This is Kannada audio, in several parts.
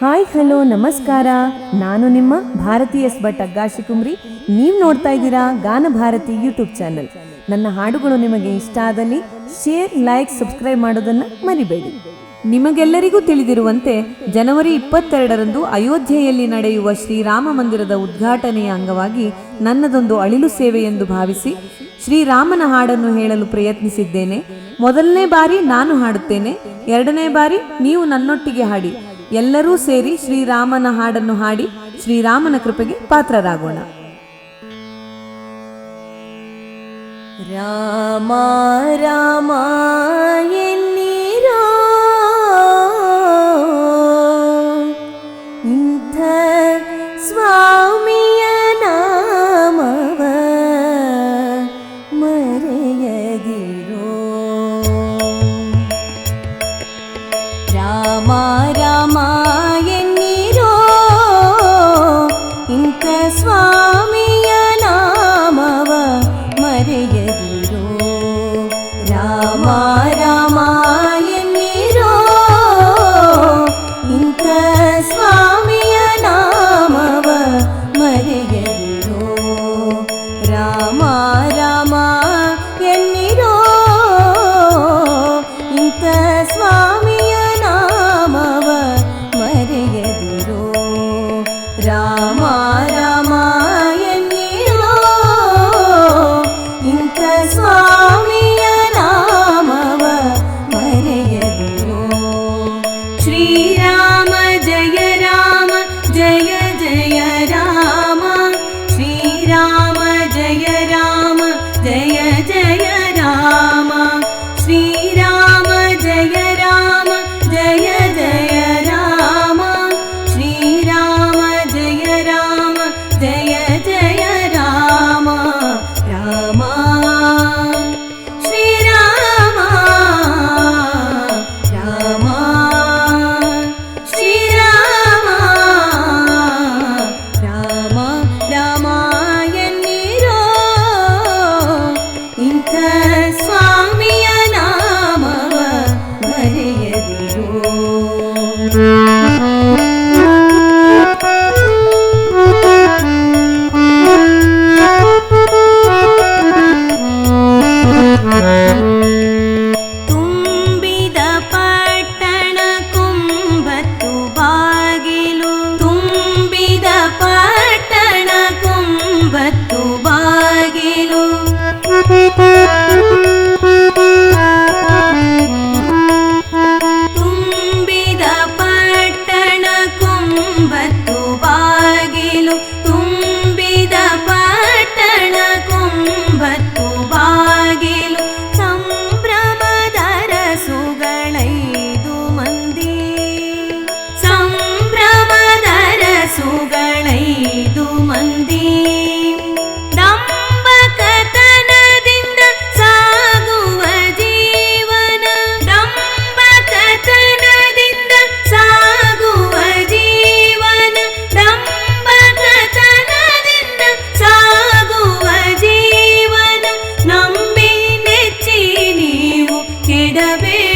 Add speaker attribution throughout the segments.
Speaker 1: ಹಾಯ್, ಹಲೋ, ನಮಸ್ಕಾರ. ನಾನು ನಿಮ್ಮ ಭಾರತೀಯ ಭಟ್ ಅಗ್ಗಾಶಿ ಕುಮ್ರಿ ನೀವು ನೋಡ್ತಾ ಇದ್ದೀರಾ ಗಾನ ಭಾರತಿ ಯೂಟ್ಯೂಬ್ ಚಾನಲ್. ನನ್ನ ಹಾಡುಗಳು ನಿಮಗೆ ಇಷ್ಟ ಆದಲ್ಲಿ ಶೇರ್, ಲೈಕ್, ಸಬ್ಸ್ಕ್ರೈಬ್ ಮಾಡೋದನ್ನ ಮರಿಬೇಡಿ. ನಿಮಗೆಲ್ಲರಿಗೂ ತಿಳಿದಿರುವಂತೆ, ಜನವರಿ ಇಪ್ಪತ್ತೆರಡರಂದು ಅಯೋಧ್ಯೆಯಲ್ಲಿ ನಡೆಯುವ ಶ್ರೀರಾಮ ಮಂದಿರದ ಉದ್ಘಾಟನೆಯ ಅಂಗವಾಗಿ ನನ್ನದೊಂದು ಅಳಿಲು ಸೇವೆ ಎಂದು ಭಾವಿಸಿ, ಶ್ರೀರಾಮನ ಹಾಡನ್ನು ಹೇಳಲು ಪ್ರಯತ್ನಿಸಿದ್ದೇನೆ. ಮೊದಲನೇ ಬಾರಿ ನಾನು ಹಾಡುತ್ತೇನೆ. ಎರಡನೇ ಬಾರಿ ನೀವು ನನ್ನೊಟ್ಟಿಗೆ ಹಾಡಿ. ಎಲ್ಲರೂ ಸೇರಿ ಶ್ರೀರಾಮನ ಹಾಡನ್ನು ಹಾಡಿ ಶ್ರೀರಾಮನ ಕೃಪೆಗೆ ಪಾತ್ರರಾಗೋಣ. Rama Rama be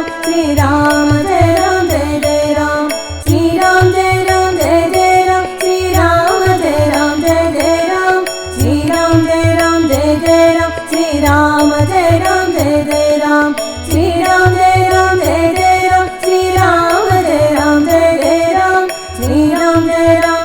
Speaker 1: Ram, Jai Ram,